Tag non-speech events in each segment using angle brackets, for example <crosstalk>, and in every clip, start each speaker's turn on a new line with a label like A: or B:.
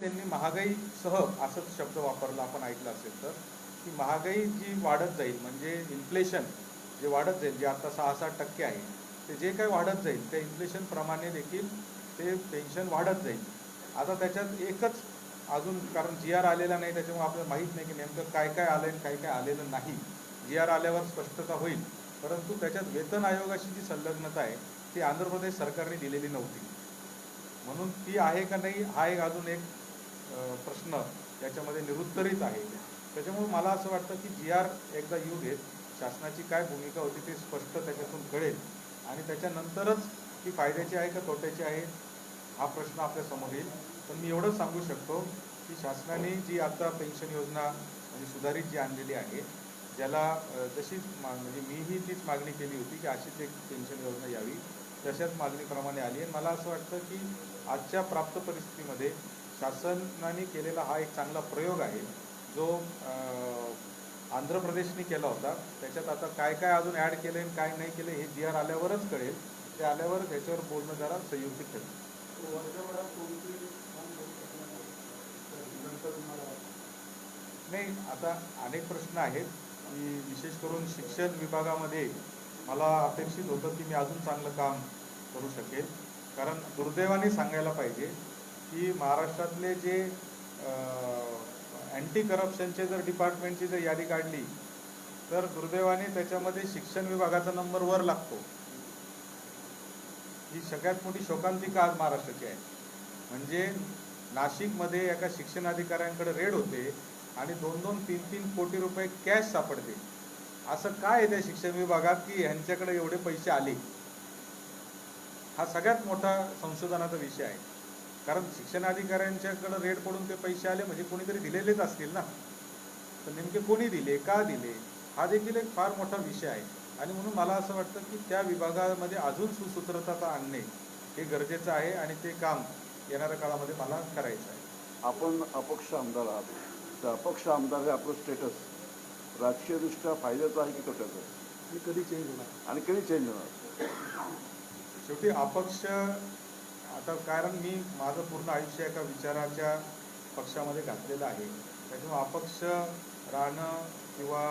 A: त्यांनी महागाईसह असंच शब्द वापरला आपण ऐकला असेल तर की महागाई जी वाढत जाईल म्हणजे इन्फ्लेशन जे वाढत जाईल जे आता सहा सात टक्के आहे ते जे काही वाढत जाईल त्या इन्फ्लेशनप्रमाणे देखील ते पेन्शन वाढत जाईल. आता त्याच्यात एकच अजून कारण जी आर आलेला नाही त्याच्यामुळे आपल्याला माहीत नाही की नेमकं काय काय आलं आणि काय काय आलेलं नाही. जी आर आल्यावर स्पष्टता होईल. परंतु त्याच्यात वेतन आयोगाशी जी संलग्नता आहे ती आंध्र प्रदेश सरकारने दिलेली नव्हती. म्हणून ती आहे का नाही हा एक अजून एक प्रश्न याच्यामध्ये निरुत्तरित आहे. त्याच्यामुळे मला असं वाटतं की जी आर एकदा येऊ घेत शासनाची काय भूमिका होती ते स्पष्ट त्याच्यातून कळेल आणि त्याच्यानंतरच ती फायद्याची आहे का तोट्याची आहे हा प्रश्न आपल्यासमोर येईल. पण मी एवढंच सांगू शकतो की शासनाने जी आता पेन्शन योजना म्हणजे सुधारित जी आणलेली आहे ज्याला जशीच मा म्हणजे मीही तीच मागणी केली होती की अशीच एक पेन्शन योजना यावी तशाच मागणीप्रमाणे आली आहे. मला असं वाटतं की आजच्या प्राप्त परिस्थितीमध्ये शासनाने केलेला हा एक चांगला प्रयोग आहे. जो आंध्र प्रदेशने केला होता. त्याच्यात आता काय काय अजून ॲड केलं आणि काय नाही केलं हे जी आर आल्यावरच कळेल. ते आल्यावर त्याच्यावर बोलणं जरा संयुक्त ठरेल. नाही आता अनेक प्रश्न आहेत. की विशेष करून शिक्षण विभागामध्ये मला अपेक्षित होतं की मी अजून चांगलं काम करू शकेल. कारण दुर्दैवाने सांगायला पाहिजे की महाराष्ट्रातले जे अँटी करप्शनचे जर डिपार्टमेंटची जर यादी काढली तर दुर्दैवाने त्याच्यामध्ये शिक्षण विभागाचा नंबर वर लागतो. ही सगळ्यात मोठी शोकांतिका आज महाराष्ट्राची आहे. म्हणजे नाशिकमध्ये एका शिक्षण अधिकाऱ्यांकडे रेड होते आणि दोन दोन तीन तीन कोटी रुपये कॅश सापडते असं काय आहे त्या शिक्षण विभागात की ह्यांच्याकडे एवढे पैसे आले? हा सगळ्यात मोठा संशोधनाचा विषय आहे. कारण शिक्षण अधिकाऱ्यांच्याकडे रेड पडून ते पैसे आले म्हणजे कोणीतरी दिलेलेच असतील ना. तर नेमके कोणी दिले का दिले हा देखील एक फार मोठा विषय आहे. आणि म्हणून मला असं वाटतं की त्या विभागामध्ये अजून सुसूत्रता आणणे हे गरजेचं आहे आणि ते काम येणाऱ्या काळामध्ये मला करायचं आहे.
B: आपण अपक्ष आमदार आहात. तर अपक्ष आमदार हे आपलं स्टेटस राजकीयदृष्ट्या फायद्याचं आहे की तोट्याचं? आहे?
C: मी कधी चेंज होणार?
B: आणि कधी चेंज होणार?
A: शेवटी अपक्ष आता कारण मी माझं पूर्ण आयुष्य एका विचाराच्या पक्षामध्ये घातलेलं आहे. त्याच्यामुळे अपक्ष राहणं किंवा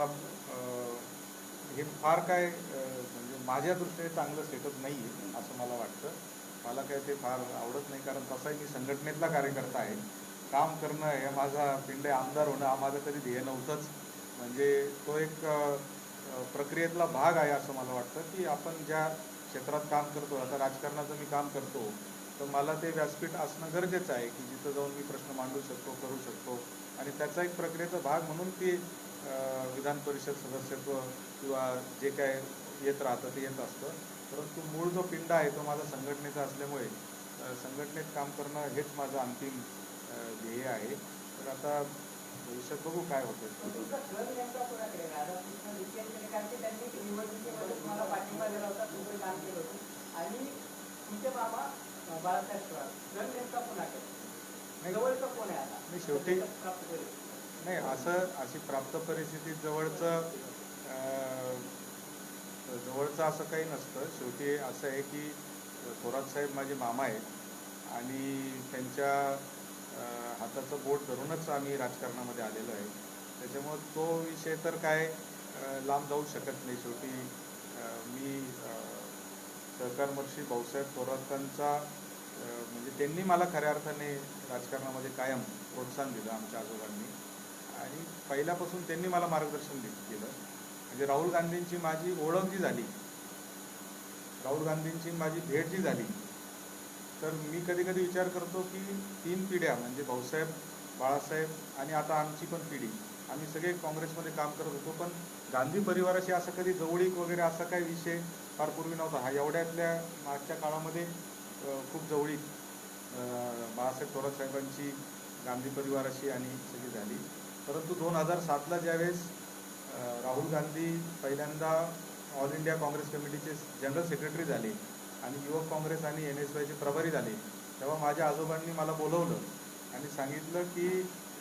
A: हे फार काय म्हणजे माझ्या दृष्टीने चांगलं सेटअप नाही आहे असं मला वाटतं. मला काय ते फार आवडत नाही कारण तसाही मी संघटनेतला कार्यकर्ता आहे. काम करणं हे माझा पिंडे आमदार होणं हा माझं कधी ध्येय नव्हतंच. म्हणजे तो एक प्रक्रियेतला भाग आहे असं मला वाटतं की आपण ज्या क्षेत्रात काम करतो आता राजकारणाचं मी काम करतो तर मला ते व्यासपीठ असणं गरजेचं आहे की जिथं जाऊन मी प्रश्न मांडू शकतो करू शकतो. आणि त्याचा एक प्रक्रियेचा भाग म्हणून ते विधान परिषद सदस्यत्व किंवा जे काय येत राहतं ते येत असतं. परंतु मूळ जो पिंड आहे तो माझा संघटनेचा असल्यामुळे संघटनेत काम करणं हेच माझं अंतिम ध्येय आहे. तर आता भविष्यात बघू काय होतं
D: बाळासाहेब थोरात कोण आहे आता
A: शेवटी- नाही असं अशी प्राप्त परिस्थितीत जवळचं जवळचं असं काही नसतं. शेवटी असं आहे की थोरात साहेब माझे मामा आहेत आणि त्यांच्या हाताचं बोट धरूनच आम्ही राजकारणामध्ये आलेलो आहे. त्याच्यामुळं तो विषय तर काय लांब जाऊ शकत नाही. शेवटी मी सहकारमर्षी भाऊसाहेब थोरातांचा म्हणजे त्यांनी मला खऱ्या अर्थाने राजकारणामध्ये कायम प्रोत्साहन दिलं आमच्या आजोबांनी. आणि पहिल्यापासून त्यांनी मला मार्गदर्शन केलं. म्हणजे राहुल गांधींची माझी ओळख जी झाली राहुल गांधींची माझी भेट जी झाली तर मी कधी कधी विचार करतो की तीन पिढ्या म्हणजे भाऊसाहेब बाळासाहेब आणि आता आमची पण पिढी आम्ही सगळे काँग्रेसमध्ये काम करत होतो पण गांधी परिवाराशी असं कधी जवळीक वगैरे असा काही विषय फार पूर्वी नव्हता. हा एवढ्यातल्या मागच्या काळामध्ये खूप जवळीक बाळासाहेब थोरात साहेबांची गांधी परिवाराशी आणि सगळी झाली. परंतु दोन हजार सातला ज्यावेळेस राहुल गांधी पहिल्यांदा ऑल इंडिया काँग्रेस कमिटीचे जनरल सेक्रेटरी झाले आणि युवक काँग्रेस आणि एन एस वायचे प्रभारी झाले तेव्हा माझ्या आजोबांनी मला बोलवलं आणि सांगितलं की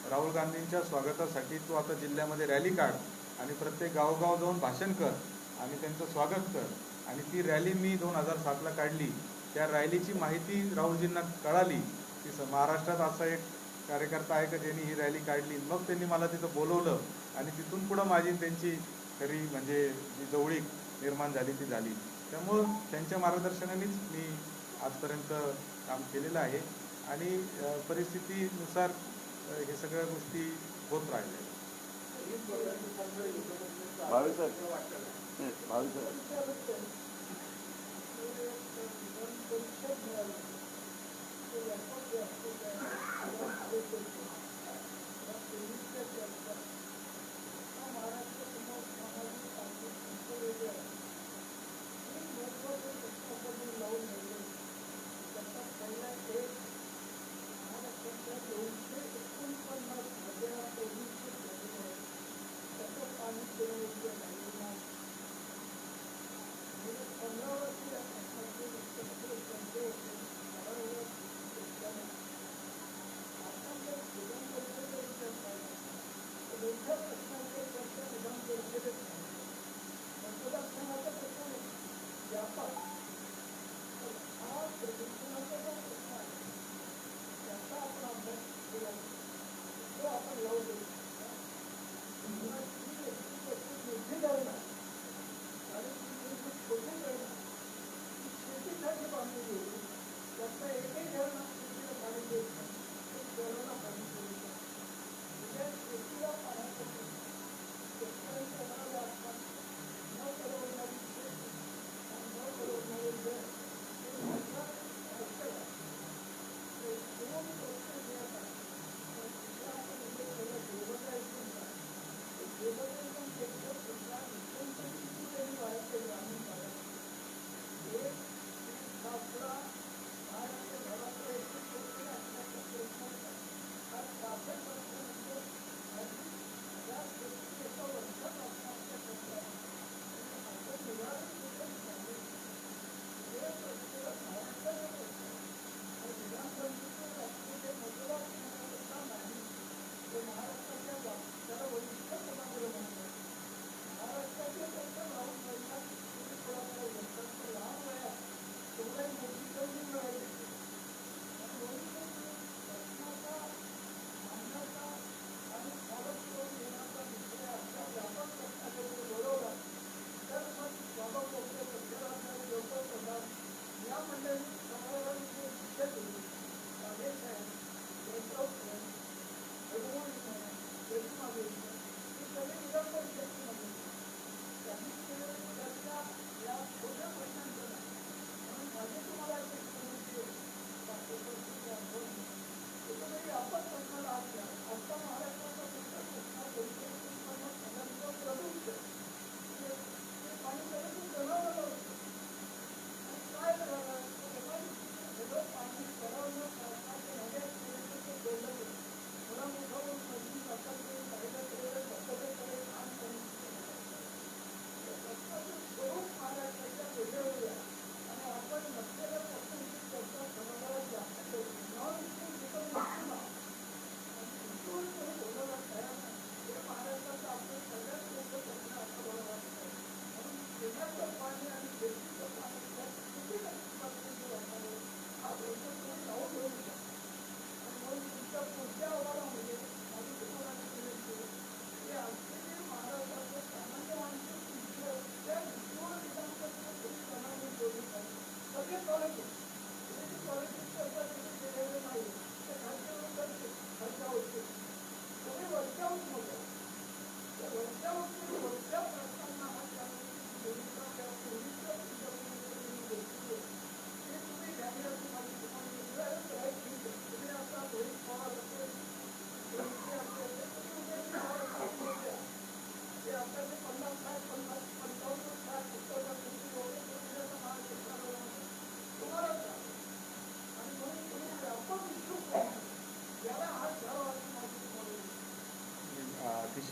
A: राहुल गांधींच्या स्वागतासाठी तू आता जिल्ह्यामध्ये रॅली काढ आणि प्रत्येक गावोगाव जाऊन भाषण कर आणि त्यांचं स्वागत कर. आणि ती रॅली मी दोन हजार सातला काढली. त्या रॅलीची माहिती राहुलजींना कळाली. की स- महाराष्ट्रात असा एक कार्यकर्ता आहे का ज्यांनी ही रॅली काढली. मग त्यांनी मला तिथं बोलवलं आणि तिथून पुढं माझी त्यांची खरी म्हणजे जी जवळीक निर्माण झाली ती झाली. त्यामुळं त्यांच्या मार्गदर्शनानेच मी आजपर्यंत काम केलेलं आहे. आणि परिस्थितीनुसार हे सगळ्या गोष्टी होत राहिल्या.
B: भावे साहेब नाही, भावे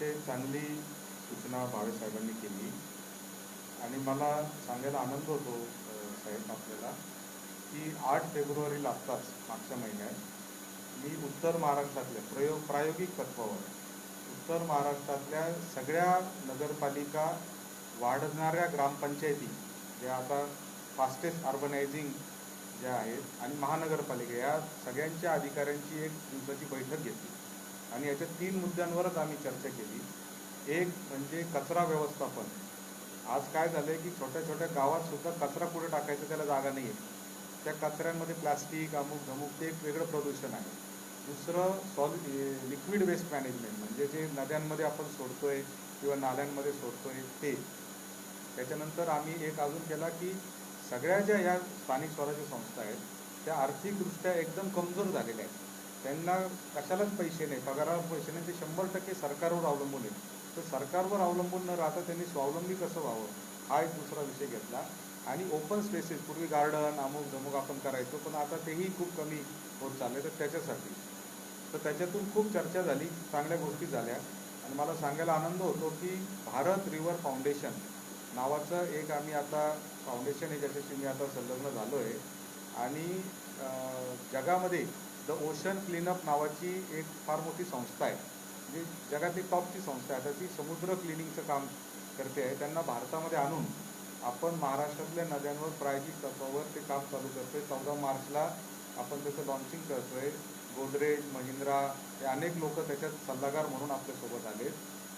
B: अतिशय चांगली सूचना भावेसाहेबांनी केली. आणि मला सांगायला आनंद होतो साहेब आपल्याला की आठ फेब्रुवारीला आत्ताच मागच्या महिन्यात मी उत्तर महाराष्ट्रातल्या प्रयोग प्रायोगिक तत्वावर उत्तर महाराष्ट्रातल्या सगळ्या नगरपालिका वाढणाऱ्या ग्रामपंचायती ज्या आता फास्टेस्ट अर्बनायझिंग
A: ज्या आहेत आणि महानगरपालिका या सगळ्यांच्या अधिकाऱ्यांची एक दिवसाची बैठक घेतली. आणि याच्या तीन मुद्द्यांवरच आम्ही चर्चा केली. एक म्हणजे कचरा व्यवस्थापन. आज काय झालंय की छोट्या छोट्या गावात सुद्धा कचरा कुठे टाकायचा त्याला जागा नाही आहे त्या कचऱ्यांमध्ये प्लास्टिक अमुक धमुक ते एक वेगळं प्रदूषण आहे. दुसरं सॉल लिक्विड वेस्ट मॅनेजमेंट म्हणजे जे नद्यांमध्ये आपण सोडतोय किंवा नाल्यांमध्ये सोडतोय ते. त्याच्यानंतर आम्ही एक अजून केला की सगळ्या ज्या ह्या स्थानिक स्वराज्य संस्था आहेत त्या आर्थिकदृष्ट्या एकदम कमजोर झालेल्या आहेत. त्यांना कशालाच पैसे नाही पगारावर पैसे नाही ते शंभर टक्के सरकारवर अवलंबून आहेत. तर सरकारवर अवलंबून न राहता त्यांनी स्वावलंबी कसं व्हावं हा एक दुसरा विषय घेतला. आणि ओपन स्पेसेस पूर्वी गार्डन अमुक धमुक आपण करायचो पण आता तेही खूप कमी होत चालले तर त्याच्यासाठी. तर त्याच्यातून खूप चर्चा झाली चांगल्या गोष्टी झाल्या. आणि मला सांगायला आनंद होतो की भारत रिव्हर फाउंडेशन नावाचं एक आम्ही आता फाउंडेशन आहे ज्याच्याशी मी आता संलग्न झालो आहे आणि जगामध्ये द ओशन क्लीनअप नावाची एक फार मोठी संस्था आहे. जी जगातली टॉपची संस्था आहे. आता ती समुद्र क्लिनिंगचं काम करते आहे. त्यांना भारतामध्ये आणून आपण महाराष्ट्रातल्या नद्यांवर प्रायोगिक तत्वावर ते काम चालू करतोय. चौदा मार्चला आपण त्याचं लॉन्चिंग करतोय. गोदरेज महिंद्रा हे अनेक लोक त्याच्यात सल्लागार म्हणून आपल्यासोबत आले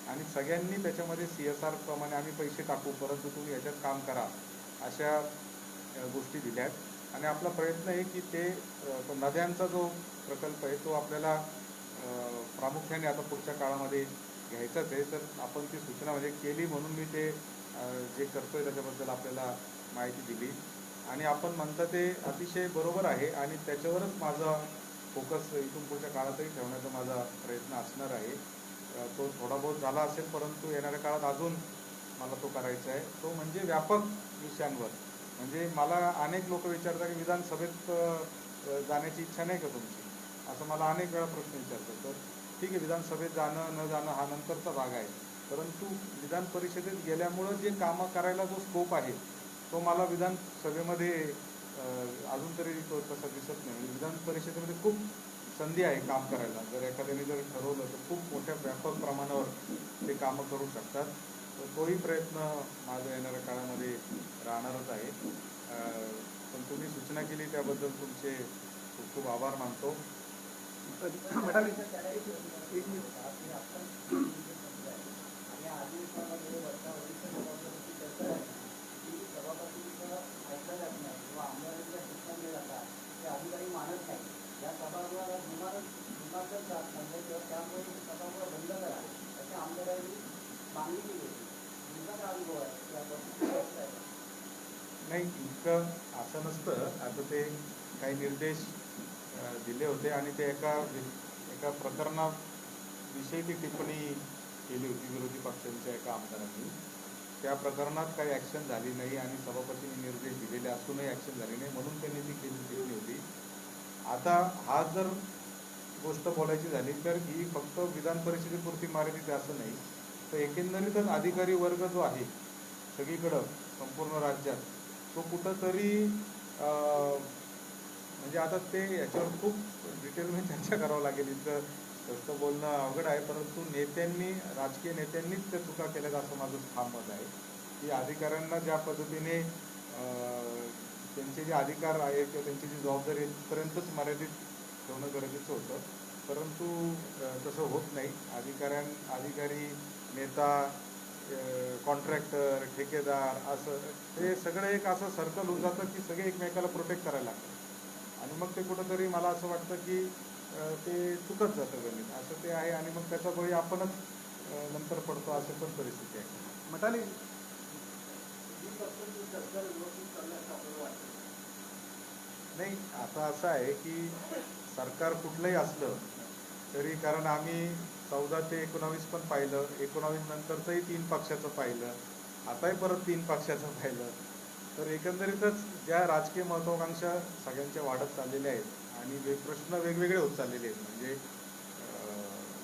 A: आणि सगळ्यांनी त्याच्यामध्ये सी एस आर प्रमाणे आम्ही पैसे टाकू. परंतु तुम्ही याच्यात काम करा अशा गोष्टी दिल्या आहेत आणि आपला प्रयत्न आहे की ते तो नद्यांचा जो प्रकल्प आहे तो आपल्याला प्रामुख्याने आता पुढच्या काळामध्ये घ्यायचाच आहे. तर आपण ती सूचना म्हणजे केली म्हणून मी ते जे करतोय त्याच्याबद्दल आपल्याला माहिती दिली. आणि आपण म्हणता ते अतिशय बरोबर आहे आणि त्याच्यावरच माझा फोकस इथून पुढच्या काळातही ठेवण्याचा माझा प्रयत्न असणार आहे. तो थोडा बहुत झाला असेल परंतु येणाऱ्या काळात अजून मला तो करायचा आहे. तो म्हणजे व्यापक विषयांवर. म्हणजे मला अनेक लोक विचारतात की विधानसभेत जाण्याची इच्छा नाही का तुमची? असं मला अनेक वेळा प्रश्न विचारतात. तर ठीक आहे विधानसभेत जाणं न जाणं हा नंतरचा भाग आहे. परंतु विधान परिषदेत गेल्यामुळं जे कामं करायला जो स्कोप आहे तो मला विधानसभेमध्ये अजून तरी तो तसा दिसत नाही. म्हणजे विधान परिषदेमध्ये खूप संधी आहे काम करायला. जर एखाद्याने जर ठरवलं तर खूप मोठ्या व्यापक प्रमाणावर ते कामं करू शकतात. तर तोही प्रयत्न माझा येणाऱ्या काळामध्ये राहणारच आहे. पण तुम्ही सूचना केली त्याबद्दल तुमचे खूप खूप आभार मानतो.
C: मॅडम
D: आणि अधिवेशनामध्ये वर्षा वरिष्ठ सभापतीची चर्चा झाली की सभापतीचं ऐकलं जात नाही किंवा आमदारांच्या सूचना दिल्या जातात ते अधिकारी मानत नाही या सभागृहाला इमारत इमारतच जात नाही किंवा त्यामुळे ते सभागृह बंद करा अशी आमदारांनी मागणी केली होती तुमचा काय अनुभव आहे याबद्दल काय वाटतंय?
A: नाही इतकं असं नसतं. आता ते काही निर्देश दिले होते आणि ते एका एका प्रकरणाविषयी ती टिप्पणी केली होती विरोधी पक्षांच्या एका आमदारांनी. त्या प्रकरणात काही ॲक्शन झाली नाही आणि सभापतींनी निर्देश दिलेले असूनही ॲक्शन झाली नाही म्हणून त्यांनी ती केली टिप्पणी होती. आता हा जर गोष्ट बोलायची झाली तर ही फक्त विधान परिषदेपुरती मर्यादित असं नाही. तर एकंदरीतच अधिकारी वर्ग जो आहे सगळीकडं संपूर्ण राज्यात तो कुठंतरी म्हणजे आता ते याच्यावर खूप डिटेलमध्ये चर्चा करावं लागेल. इतकं तसं बोलणं अवघड आहे परंतु नेत्यांनी राजकीय नेत्यांनीच त्या चुका केल्यात असं माझं ठाम मत आहे. की अधिकाऱ्यांना ज्या पद्धतीने त्यांचे जे अधिकार आहेत किंवा त्यांची जी जबाबदारी तिथपर्यंतच मर्यादित ठेवणं गरजेचं होतं. परंतु तसं होत नाही. अधिकाऱ्यां अधिकारी नेता कॉन्ट्रॅक्टर ठेकेदार असं हे सगळं एक असं सर्कल होऊन जातं की सगळे एकमेकाला प्रोटेक्ट करायला लागतात. आणि मग ते कुठंतरी मला असं वाटतं की ते चुकत जातं गणित. असं ते आहे आणि मग त्याचा बळी आपणच नंतर पडतो असं पण परिस्थिती आहे.
C: मटाली
A: नाही आता असं आहे की सरकार कुठलंही असलं तरी कारण आम्ही चौदा ते एकोणावीस पण पाहिलं. एकोणावीस नंतरचंही तीन पक्षाचं पाहिलं. आताही परत तीन पक्षाचं पाहिलं. तर एकंदरीतच ज्या राजकीय महत्वाकांक्षा सगळ्यांच्या वाढत चाललेल्या आहेत आणि वेग प्रश्न वेगवेगळे होत चाललेले आहेत म्हणजे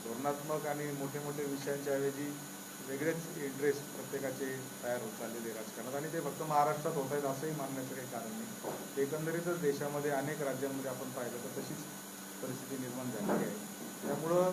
A: धोरणात्मक आणि मोठे मोठे विषयांच्या ऐवजी वेगळेच इंटरेस्ट प्रत्येकाचे तयार होत चाललेले राजकारणात. आणि ते फक्त महाराष्ट्रात होत आहेत असंही मानण्याचं काही कारण नाही. एकंदरीतच देशामध्ये अनेक राज्यांमध्ये आपण पाहिलं तर तशीच परिस्थिती निर्माण झालेली आहे. त्यामुळं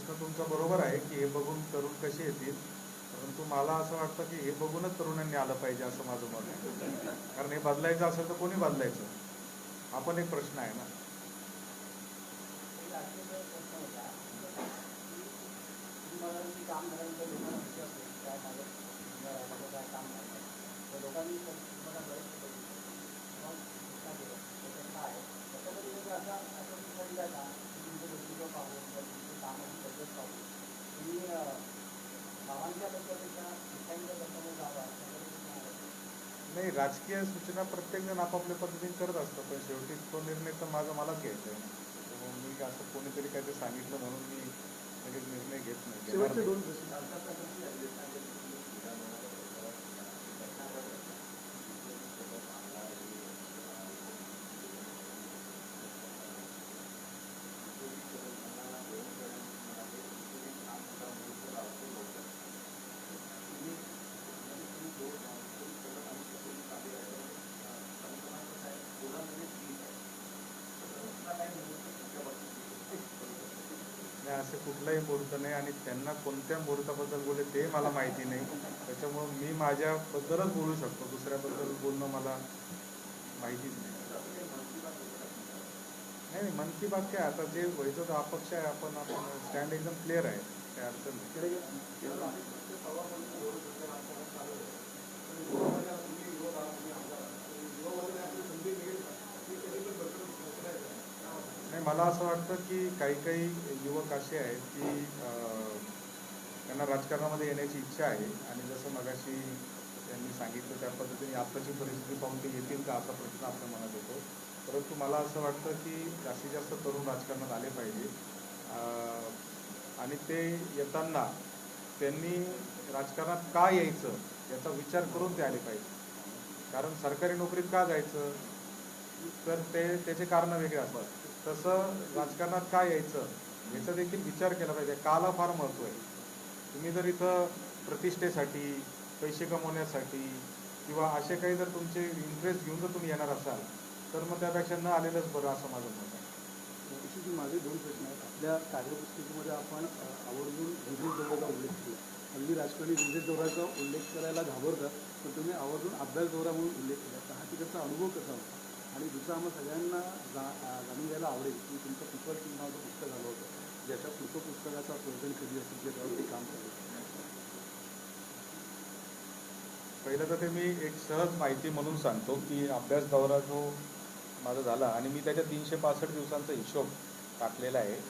A: प्रश्न तुमचा बरोबर आहे की हे बघून तरुण कसे येतील? परंतु मला असं वाटतं की हे बघूनच तरुणांनी आलं पाहिजे असं माझं मत आहे. कारण हे बदलायचं असेल तर कोणी बदलायचं? हा पण एक प्रश्न आहे ना.
D: लोकांनी
A: नाही राजकीय सूचना प्रत्येक जण आपापल्या पद्धतीने करत असतं पण शेवटी तो निर्णय तर माझा मलाच घ्यायचा आहे. मी असं कोणीतरी काहीतरी सांगितलं म्हणून मी लगेच निर्णय घेत नाही. कुठलाही मुहूर्त नाही आणि त्यांना कोणत्या मुहूर्ताबद्दल बोलले ते मला माहिती नाही. त्याच्यामुळं मी माझ्याबद्दलच बोलू शकतो. दुसऱ्याबद्दल बोलणं मला माहितीच नाही. नाही मन की बात काय? आता जे व्हायचं तर अपक्ष आहे आपण आपण स्टँड एकदम क्लिअर आहे. काय अडचण नाही. आणि मला असं वाटतं की काही काही युवक असे आहेत की त्यांना राजकारणामध्ये येण्याची इच्छा आहे. आणि जसं मगाशी त्यांनी सांगितलं त्या पद्धतीने आत्ताची परिस्थिती पाहून ते येतील का असा प्रश्न आपल्या मनात येतो. परंतु मला असं वाटतं की जास्तीत जास्त तरुण राजकारणात आले पाहिजे. आणि ते येताना त्यांनी राजकारणात का यायचं याचा विचार करून ते आले पाहिजे. कारण सरकारी नोकरीत का जायचं? तर ते त्याचे कारण वेगळे असतात. तसं राजकारणात काय यायचं याचा देखील विचार केला पाहिजे. काला फार महत्त्व आहे. तुम्ही जर इथं प्रतिष्ठेसाठी पैसे कमवण्यासाठी किंवा असे काही जर तुमचे इंटरेस्ट घेऊन जर तुम्ही येणार असाल तर मग त्यापेक्षा न आलेलंच बरं असं माझं मत आहे.
C: माझे दोन प्रश्न आहेत. आपल्या कार्यपुस्तिकेमध्ये आपण आवर्जून विजय दौऱ्याचा उल्लेख केला. हल्ली राजकारणी विजेश दौऱ्याचा उल्लेख करायला घाबरतात पण तुम्ही आवर्जून अभ्यास दौरा म्हणून उल्लेख केला. तर हा तिकडचा अनुभव कसा होता? आणि दुसरा आम्हाला सगळ्यांना जा जाणून घ्यायला आवडेल की तुमचं पिपल टीम नावाचं पुस्तक आलं होतं. ज्याच्या पुष्प पुस्तकाचा प्रयोजन कधी असेल ज्याच्यावरती काम करतो
A: पहिलं तर ते मी एक सहज माहिती म्हणून सांगतो की अभ्यास दौरा जो माझा झाला आणि मी त्याच्या तीनशे पासष्ट दिवसांचा हिशोब टाकलेला आहे.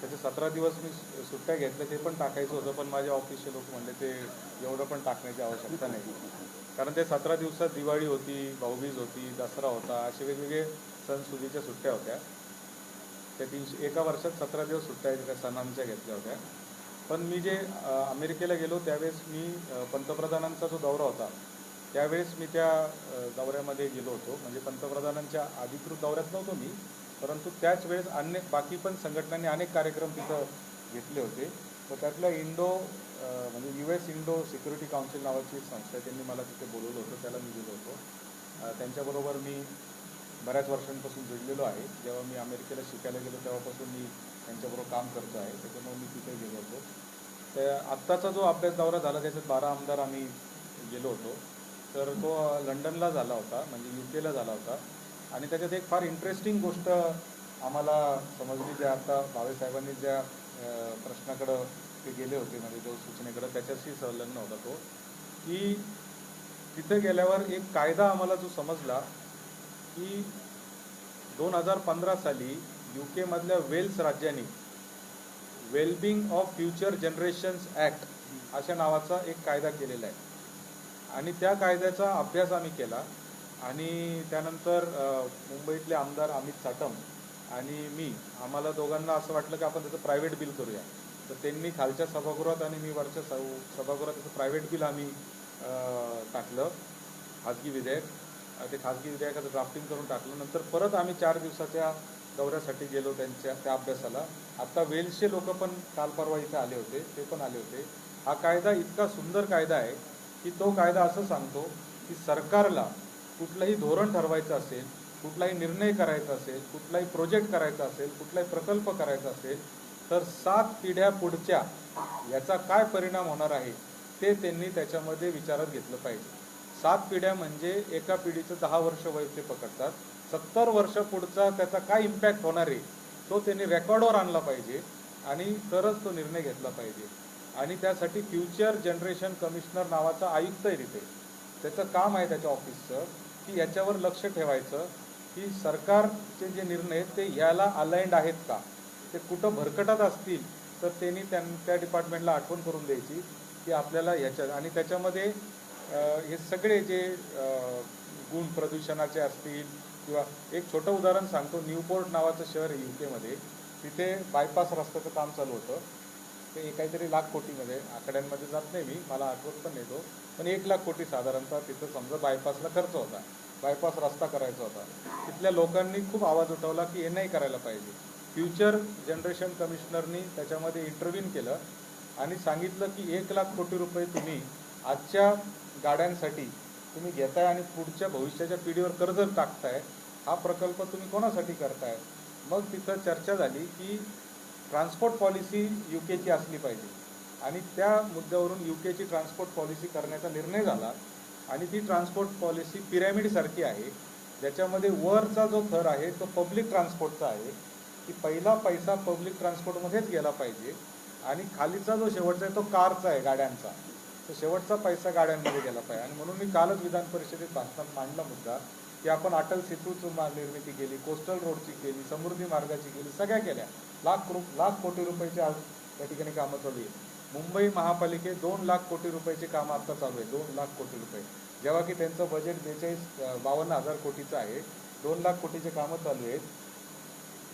A: त्याचे सतरा दिवस मी सुट्ट्या घेतल्या ते पण टाकायचं होतं पण माझ्या ऑफिसचे लोक म्हणले ते एवढं पण टाकण्याची आवश्यकता नाही. कारण ते सतरा दिवसात दिवाळी होती भाऊबीज होती दसरा होता असे वेगवेगळे सणसुदीच्या सुट्ट्या होत्या. त्या तीनशे एका वर्षात सतरा दिवस सुट्ट्या त्या सणांच्या घेतल्या होत्या. पण मी जे अमेरिकेला गेलो त्यावेळेस मी पंतप्रधानांचा जो दौरा होता त्यावेळेस मी त्या दौऱ्यामध्ये गेलो होतो. म्हणजे पंतप्रधानांच्या अधिकृत दौऱ्यात नव्हतो मी परंतु त्याच वेळेस अन्य बाकी पण संघटनांनी अनेक कार्यक्रम तिथं घेतले होते. तर त्यातल्या इंडो म्हणजे U S Indo security council नावाची संस्था आहे त्यांनी मला तिथे बोलवलं होतं त्याला मी गेलो होतो. त्यांच्याबरोबर मी बऱ्याच वर्षांपासून जुडलेलो आहे. जेव्हा मी अमेरिकेला शिकायला गेलो तेव्हापासून मी त्यांच्याबरोबर काम करतो आहे. त्याच्यामुळे मी तिथे गेलो होतो. त्या आत्ताचा जो अभ्यास दौरा झाला त्याच्यात बारा आमदार आम्ही गेलो होतो. तर तो लंडनला झाला होता म्हणजे यू केला झाला होता. आणि त्याच्यात एक फार इंटरेस्टिंग गोष्ट आम्हाला समजली ज्या आता भावेसाहेबांनी ज्या प्रश्नाकडं ते गेले होते म्हणजे जो सूचनेकडं त्याच्याशी संलग्न होता तो की तिथे गेल्यावर एक कायदा आम्हाला जो समजला की दोन हजार पंधरा साली यू केमधल्या वेल्स राज्यांनी wellbeing of future generations act अशा नावाचा एक कायदा केलेला आहे. आणि त्या कायद्याचा अभ्यास आम्ही केला. आणि त्यानंतर मुंबईतले आमदार अमित साटम आणि मी आम्हाला दोघांना असं वाटलं की आपण त्याचं प्रायव्हेट बिल करूया. तर त्यांनी खालच्या सभागृहात आणि मी वरच्या सभागृहात त्याचं प्रायव्हेट बिल आम्ही टाकलं खाजगी विधेयक. ते खाजगी विधेयकाचं ड्राफ्टिंग करून टाकलं. नंतर परत आम्ही चार दिवसाच्या दौऱ्यासाठी गेलो त्यांच्या त्या अभ्यासाला. आता वेल्सचे लोक पण काल परवा इथे आले होते ते पण आले होते. हा कायदा इतका सुंदर कायदा आहे की तो कायदा असं सांगतो की सरकारला कुठलंही धोरण ठरवायचं असेल कुठलाही निर्णय करायचा असेल कुठलाही प्रोजेक्ट करायचा असेल कुठलाही प्रकल्प करायचा असेल तर सात पिढ्या पुढच्या याचा काय परिणाम होणार आहे ते त्यांनी त्याच्यामध्ये विचारात घेतलं पाहिजे. सात पिढ्या म्हणजे एका पिढीचं दहा वर्ष वय ते पकडतात. सत्तर वर्ष पुढचा त्याचा काय इम्पॅक्ट होणार आहे तो त्यांनी रेकॉर्डवर आणला पाहिजे आणि तरच तो निर्णय घेतला पाहिजे. आणि त्यासाठी फ्युचर जनरेशन कमिशनर नावाचा आयुक्त आहे तिथे. त्याचं काम आहे त्याच्या ऑफिसचं की याच्यावर लक्ष ठेवायचं. की सरकारचे जे निर्णय आहेत ते याला अलाइंड आहेत का? ते कुठं भरकटत असतील तर त्यांनी त्यां त्या डिपार्टमेंटला आठवण करून द्यायची की आपल्याला ह्याच्या आणि त्याच्यामध्ये हे सगळे जे गुण प्रदूषणाचे असतील किंवा एक छोटं उदाहरण सांगतो न्यूपोर्ट नावाचं शहर आहे यू केमध्ये तिथे बायपास रस्त्याचं काम चालू होतं. ते काहीतरी लाख कोटीमध्ये आकड्यांमध्ये जात नाही मी मला आठवत पण नाही तो. पण एक लाख कोटी साधारणतः तिथं समजा बायपासला खर्च होता. बायपास रस्ता करायचा होता. तिथल्या लोकांनी खूप आवाज उठवला की हे नाही करायला पाहिजे. फ्युचर जनरेशन कमिशनरनी त्याच्यामध्ये इंटरव्ह्यून केलं आणि सांगितलं की एक लाख कोटी रुपये तुम्ही आजच्या गाड्यांसाठी तुम्ही घेताय आणि पुढच्या भविष्याच्या पिढीवर कर्ज टाकताय हा प्रकल्प तुम्ही कोणासाठी करताय? मग तिथं चर्चा झाली की ट्रान्सपोर्ट पॉलिसी यू केची असली पाहिजे. आणि त्या मुद्द्यावरून यू केची ट्रान्सपोर्ट पॉलिसी करण्याचा निर्णय झाला. आणि ती ट्रान्सपोर्ट पॉलिसी पिरॅमिडसारखी आहे. ज्याच्यामध्ये वरचा जो थर आहे तो पब्लिक ट्रान्सपोर्टचा आहे. की पहिला पैसा पब्लिक ट्रान्सपोर्टमध्येच गेला पाहिजे. आणि खालीचा जो शेवटचा आहे तो कारचा आहे गाड्यांचा. तो शेवटचा पैसा गाड्यांमध्ये गेला पाहिजे. आणि म्हणून मी कालच विधान परिषदेत भाषणात मांडला मुद्दा की आपण अटल सेतूची निर्मिती केली कोस्टल रोडची केली समृद्धी मार्गाची केली सगळ्या केल्या. लाख रु लाख कोटी रुपयाची आज या ठिकाणी कामं चालू आहेत. मुंबई महापालिकेत दोन लाख कोटी रुपयाची कामं आता चालू आहे दोन लाख कोटी रुपये. जेव्हा की त्यांचं बजेट बेचाळीस बावन्न हजार कोटीचं आहे. दोन लाख कोटीचे कामं चालू आहेत.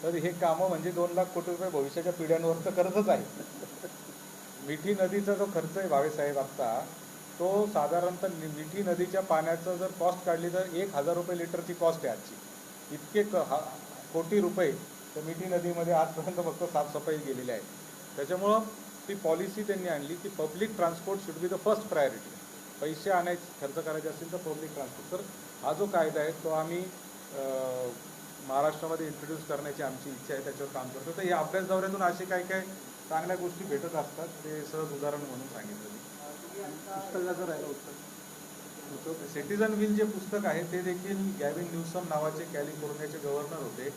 A: तर हे कामं म्हणजे दोन लाख कोटी रुपये भविष्याच्या पिढ्यांवर तर कर्जच आहे मिठी नदीचा जो खर्च आहे भावेसाहेब आत्ता तो साधारणतः मिठी नदीच्या पाण्याचं जर कॉस्ट काढली तर एक हजार रुपये लिटरची कॉस्ट आहे आजची. इतके क हा कोटी रुपये. तर मिठी नदीमध्ये आजपर्यंत फक्त साफसफाई गेलेली आहे. त्याच्यामुळं ती पॉलिसी त्यांनी आणली की public transport should be the first priority पैसे आणायचे खर्च करायचे असतील तर पब्लिक ट्रान्सपोर्ट तर हा जो कायदा आहे तो आम्ही महाराष्ट्रामध्ये इंट्रोड्यूस करण्याची आमची इच्छा आहे त्याच्यावर काम करतो. तर या अभ्यास दौऱ्यातून असे काय काय चांगल्या गोष्टी भेटत असतात ते सहज उदाहरण म्हणून सांगितलं.
C: पुस्तकाचं राहिलं होतं.
A: सिटीजन विल जे पुस्तक आहे ते देखील गॅविन न्यूसम नावाचे कॅलिफोर्नियाचे गव्हर्नर होते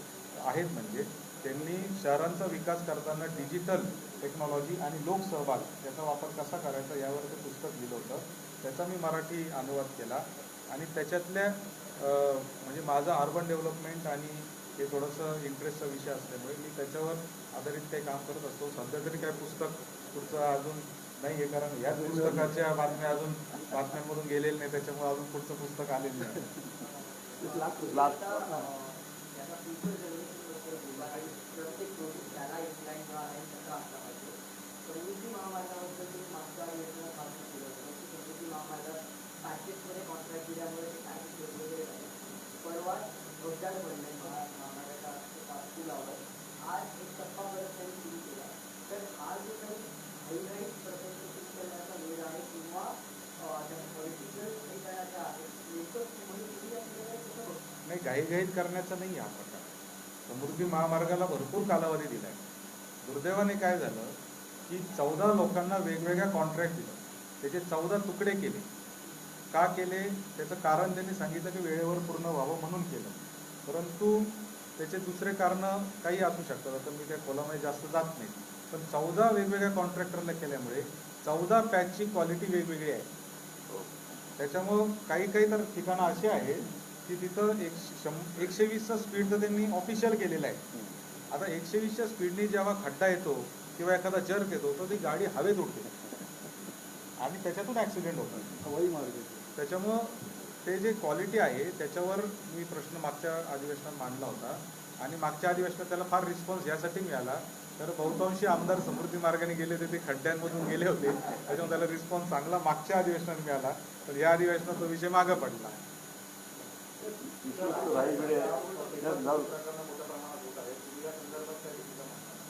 A: आहेत म्हणजे. त्यांनी शहरांचा विकास करताना डिजिटल टेक्नॉलॉजी आणि लोकसहभाग याचा वापर कसा करायचा यावर ते पुस्तक लिहिलं होतं. त्याचा मी मराठी अनुवाद केला. आणि त्याच्यातल्या म्हणजे माझं अर्बन डेव्हलपमेंट आणि हे थोडंसं इंटरेस्टचा विषय असल्यामुळे मी त्याच्यावर आधारित काही काम करत असतो. सध्या तरी काय पुस्तक पुढचं अजून नाही आहे कारण याच पुस्तकाच्या बातम्या अजून बातम्यांमधून गेलेल्या नाही त्याच्यामुळे अजून पुढचं पुस्तक आलेलं नाही. <laughs>
D: आणि प्रत्येक प्रोजेक्ट त्याला एक लाईन किंवा लाईन कसा असला पाहिजे प्रवृत्ती महामार्गाबद्दल तुम्ही मागच्या योजना मागणी केलं होतं की समृद्धी महामार्गात पॅकेजमध्ये कॉन्ट्रॅक्ट दिल्यामुळे ते पॅकेज वेगवेगळे झाले परवा रोजगार बनले महामार्गाचा पूल आज एक टप्पा परत त्यांनी सुरू केला तर हा जो काही घाईघाईत प्रकल्प सुरू करण्याचा वेळ आहे किंवा पॉलिटिकल हे करण्याचा आहे नेमकं म्हणजे तुम्ही
A: नाही घाईघाईत करण्याचा नाही हा प्रकार. समृद्धी महामार्गाला भरपूर कालावधी दिलाय. दुर्दैवाने काय झालं की चौदा लोकांना वेगवेगळ्या कॉन्ट्रॅक्ट दिलं त्याचे चौदा तुकडे केले. का केले? त्याचं कारण त्यांनी सांगितलं की वेळेवर पूर्ण व्हावं म्हणून केलं. परंतु त्याचे दुसरे कारण काही असू शकतात. आता मी त्या खोलामध्ये जास्त जात नाही. पण चौदा वेगवेगळ्या कॉन्ट्रॅक्टरला केल्यामुळे चौदा पॅचची क्वालिटी वेगवेगळी आहे. त्याच्यामुळं काही काही तर ठिकाणं अशी आहेत की तिथं एक शं एकशे वीसचा स्पीड तर त्यांनी ऑफिशियल केलेला आहे. आता एकशे वीसच्या स्पीडने जेव्हा खड्डा येतो किंवा एखादा जर्क येतो तर ती गाडी हवेत उडते. आणि त्याच्यातून ॲक्सिडेंट होतात
C: हवाई मार्ग
A: त्याच्यामुळं ते जे क्वालिटी आहे त्याच्यावर मी प्रश्न मागच्या अधिवेशनात मांडला होता. आणि मागच्या अधिवेशनात त्याला फार रिस्पॉन्स यासाठी मिळाला. तर बहुतांशी आमदार समृद्धी मार्गाने गेले होते ते खड्ड्यांमधून गेले होते. त्याच्यामुळे त्याला रिस्पॉन्स चांगला मागच्या अधिवेशनात मिळाला. पण या अधिवेशनात तो विषय मागं पडला
B: मोठ्या प्रमाणात होत आहेत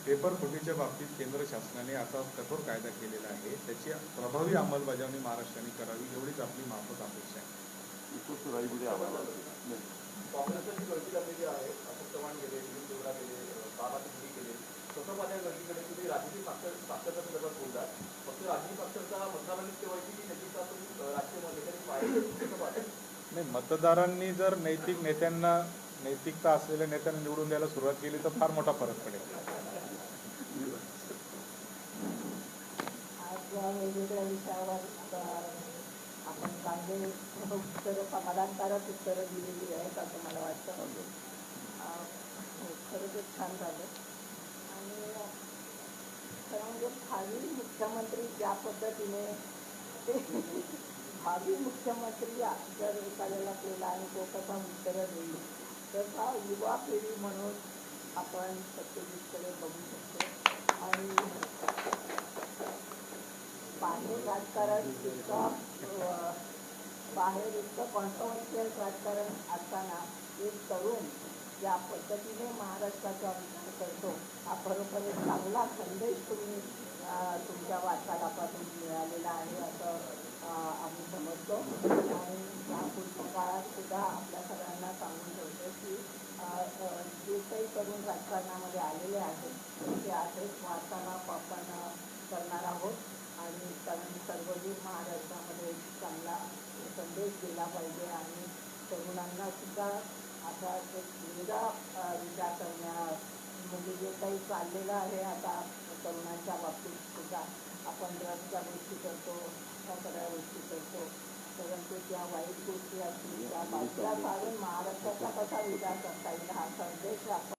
A: पेपर फुटीच्या बाबतीत केंद्र शासनाने आता कठोर कायदा केलेला आहे. त्याची प्रभावी अंमलबजावणी महाराष्ट्राने करावी एवढीच आपली माफक अपेक्षा आहे.
E: काँग्रेसची जी आहे अशोक चव्हाण गेले दिलीप देवरा गेले बाबा गेले माझ्या तुम्ही राजकीय साक्षर साक्षरता संदर्भात बोलतात फक्त राजकीय साक्षरता मतदारांनीच ठेवायची की नक्कीच राजकीय पाहिजे
A: नाही मतदारांनी जर नैतिक नेत्यांना नैतिकता असलेल्या नेत्यांना निवडून द्यायला सुरुवात केली तर फार मोठा फरक पडेल.
F: आज या वेगवेगळ्या विषयावर अ, आपण चांगले उत्तरं समाधानकारक उत्तरं दिलेली आहेत असं मला वाटतं. खरंच छान झालं. आणि खरं म्हणजे भावी मुख्यमंत्री ज्या पद्धतीने भावी मुख्यमंत्री जर एखाद्याला केला आणि तो कसा उत्तरं देईल. तसा युवा पिढी म्हणून आपण सत्यजितकडे बघू शकतो. आणि बाहेर राजकारण इतकं बाहेर इतकं कॉन्ट्रोवर्शियल राजकारण असताना एक तरुण ज्या पद्धतीने महाराष्ट्राचा विचार करतो हा खरोखर एक चांगला संदेश तुम्ही तुमच्या वार्तालापासून मिळालेला आहे असं आम्ही समजतो. आणि या पुढच्या काळात सुद्धा आपल्या सगळ्यांना सांगून ठेवतो की जे काही तरुण राजकारणामध्ये आलेले आहेत ते आदेश वाचताना आपण करणार आहोत. आणि कारण सर्वदूर महाराष्ट्रामध्ये चांगला संदेश दिला पाहिजे. आणि तरुणांना सुद्धा आता एक वेगळा विचार करण्या म्हणजे जे काही चाललेलं आहे आता तरुणांच्या बाबतीत सुद्धा आपण ड्रग्सच्या गोष्टी करतो ह्या सगळ्या गोष्टी करतो परंतु त्या वाईट गोष्टी असतील त्या बाजूला काढून महाराष्ट्राचा कसा विकास करता येईल हा संदेश आपण